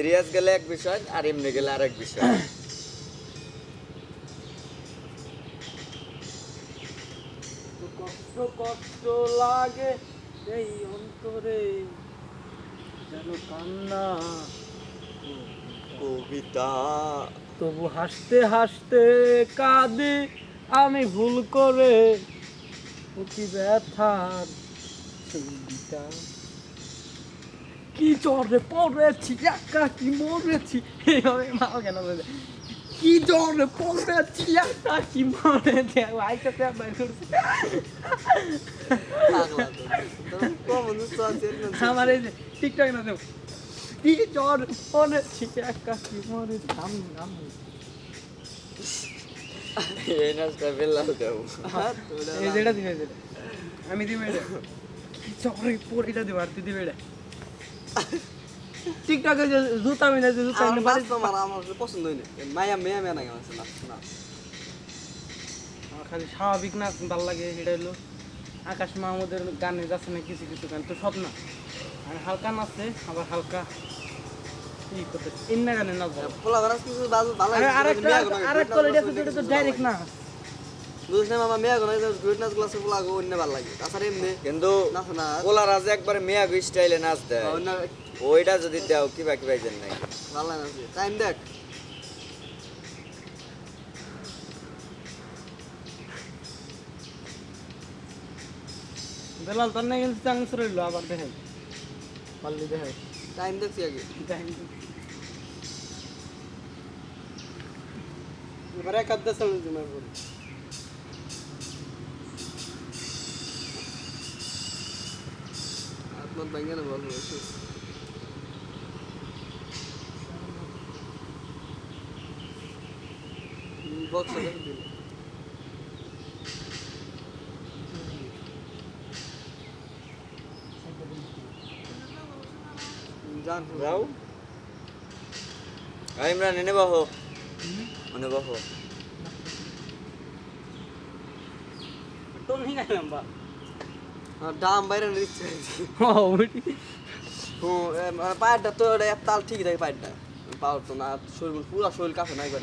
Serious গেলে এক বিষয় আর এমনি গেলে আরেক বিষয়। কষ্ট কষ্ট লাগে এই অন্তরে। যেন কান্না কবিতা। তবু হাসতে হাসতে কাঁদি আমি ভুল করে। অতি ব্যথার ছবিটা কি জরে পড়েছি একা কি মরেছি এইভাবে মা কেন বলে? কি জরে পড়েছি একা কি মরেছি করছি পাগলা তো। তো আমার এই যে টিকটক না দেব কি জ্বর? পড়েছি একা কি মরেছি আমি আমি এই নাচটা বেলাল দেব এই যেটা দিবে আমি দিবে এটা। কি চরে পড়ে এটা দিবে আর তুই দিবে এটা। টিকটকে যে জুতা মিলে যে জুতা আমার মিলে বাড়ি বাস্তব আমার আমার পছন্দ হয়নি। মায়া মেয়া মেয়া না গেছে না। আমার খালি স্বাভাবিক না ভালো লাগে এটা হলো আকাশ মাহমুদের গানে যাচ্ছে না কিছু কিছু গান তো সব না। আর হালকা নাচে আবার হালকা ইন্না গানে কিছু ভালো আরেকটা আরেক কোয়ালিটি আছে যেটা তো ডাইরেক্ট না। বুঝছ না মেয়া গোনা গুড নাচগুলো সব লাগো অন্য ভালো লাগে। তাছাড়া এমনি কিন্তু নাচ না। পোলা রাজ একবারে স্টাইলে নাচ দেয়। অন্য ওইটা যদি দেও কিবা কিবা জান নাই। ভালো লাগে টাইম দেখ। বেলাল তার না কিন্তু আবার দেখেন। পাল্লি দেখে টাইম দেখছি আগে। এবারে এক আধ দেশ জমা আপনার ব্যাঙ্গে না বলব বক্স দিল যাও ইমরান এনে বহ মনে বহ তো নেই গেলাম বা ডাম বাইরে নিচ্ছে ওইটি হুম পায়েরটা তো তাল ঠিক থাকে পায়েরটা। পাওয়ার তো না শরীর পুরো শরীর কাছে করে